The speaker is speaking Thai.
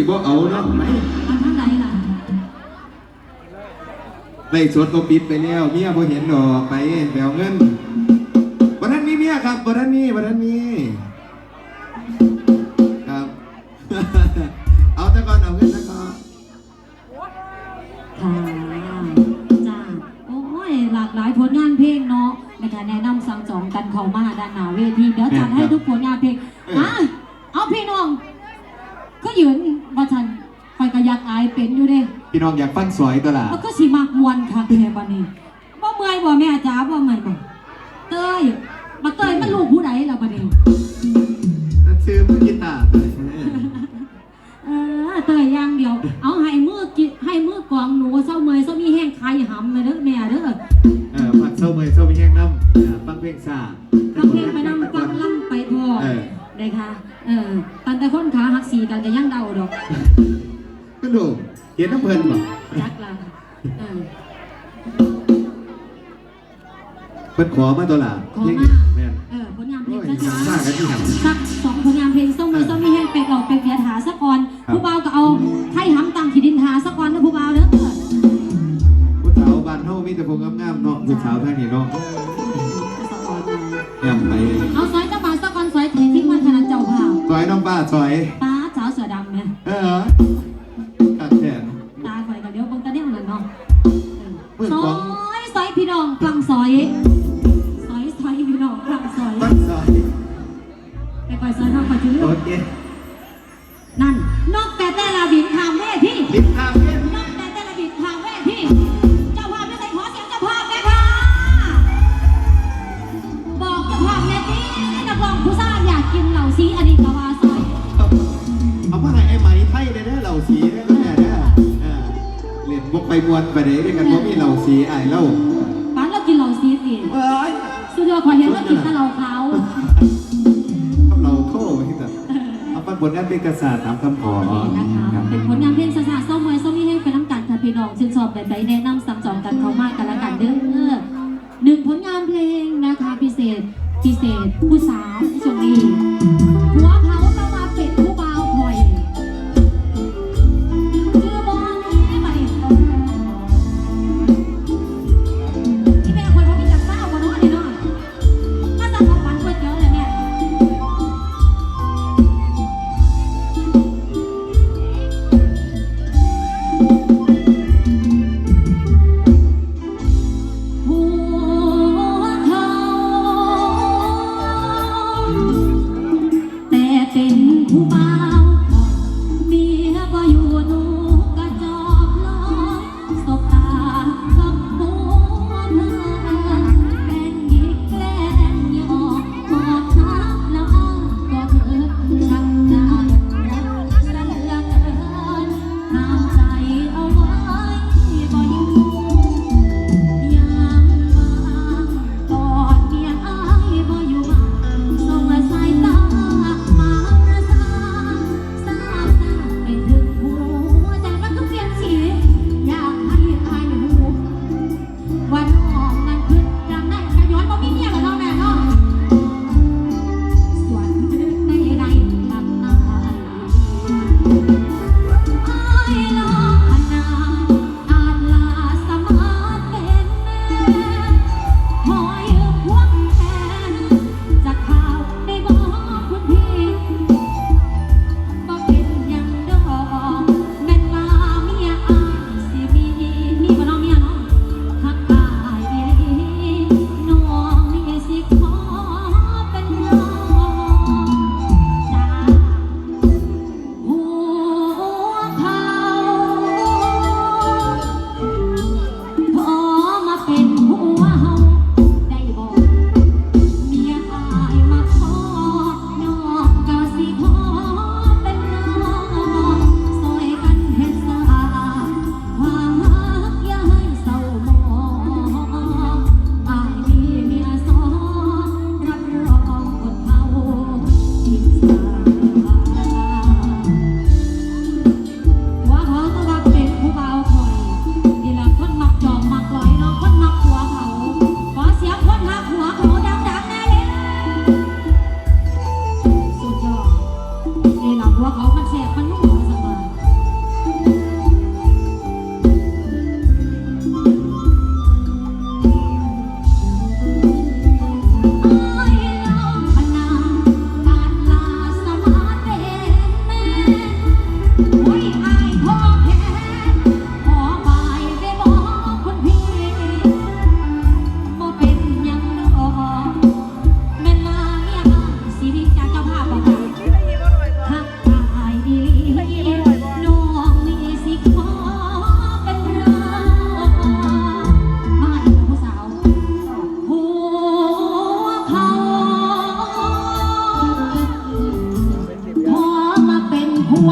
ให้จังไดสิบ่เอาเนาะไหมเอาทางไหนล่ะไล่สดก็ปิดไปแล้วเมียบ่เห็นดอกไปแบวเงินบ่ทันมีเมียครับบ่ทันมีบ่ทันมีครับ เอาแต่ก่อนเอาเงินแต่ก่อนค่ะจ้าโอ้ยหลากหลายผลงานเพลงเนาะนะคะแนะนำสั่งสองกันเข้ามาด้านหน้าเวทีเดี๋ยวจัดให้ทุกผลงานเพลงอะเอาพี่น้อง ก็ยืนว่าฉันคอยกระยักอาย เป็นอยู่เด้พี่น้องอยากฟังสวยตัวล่ะมันก็สิมากมวนค่ะแค่บัดนี้บ่เมื่อยบ่แม่จ๋าบ่เมื่อยบ่เต้ยมาเต้ยมันลูกผู้ใดล่ะบัดนี้นั่นซื้อมือกีตาร์ไปเออเต้ยอย่างเดียว เอาให้มือกิให้มือกวางหนูเศร้าเมื่อยเศร้ามีแห้งคายหำเลยเด้อแม่เด้อเออฟังเศร้าเมยเศร้ามีแห้งน้ำอ่าฟังเพลงซ่าฟังเพลงไปนำฟังล่ำไปพอเออได้ค่ะ เออตันแต่คนขาหักสีกันก็ยังเดาดอกก็ดูเห็นน้ำเพลินบ่จักละเออเพิ่นขอมาตัวล่ะขอมาเพลงแม่นเออผลงานเพลโอ้งยช้าซ่ากันที่หยังๆสักสองผลงานเพลงส้มมือส้มมีแห้งเป็ดออกเป็ดเบียดหาสักก่อนครับผู้เบาก็เอาไข่หำตังขีดินหาสักก่อนนะผู้เบาเด้อผู้สาวบ้านเฮามีแต่พวกงามๆเนาะผู้สาวทางนี้เนาะสักก่อนหน่อยงามไปเอาซอยเจ้าบ่าวสักก่อนซอยเททิ้งมันขนาดเจ้าบ่าวซอยน้องป้าซอยป้าสาวเสือดำเนี่ยเออ นั่น นกแต่แต่ละบินทางแม่พี่ลิฟต์ทางเล่นนกแต่แต่ละบินทางแม่พี่ เจ้าภาพไม่ใส่ขอเสียงเจ้าภาพแม่ค่ะ บอกเจ้าภาพแม่ที่นักร้องผู้สร้างอยากกินเหล่าซีอันนี้กว่าซอย เอามาให้ไอ้ไหมไทยได้เด้อเหล่าสีได้ก็แม่เด้อเออเล่นบกไปมวนไปได้ด้วยกันเพราะมีเหล่าสีไอ้เหล่า ป้านเรากินเหล่าซีสิเอ้ย สุดยอดขอเห็นเรากินแต่เหล่าขา ผลงานเพลงกษาตามคำขอนะคะเป็นผลงานเพลงสาๆส้มไว้ส้มนี่ให้ไปน้ำกันค่ะพี่น้องชื่นชอบแบบใดแนะนำสั่งสอนกันเขามากกันละกันเด้อหนึ่งผลงานเพลงนะคะพิเศษพิเศษผู้สาว ว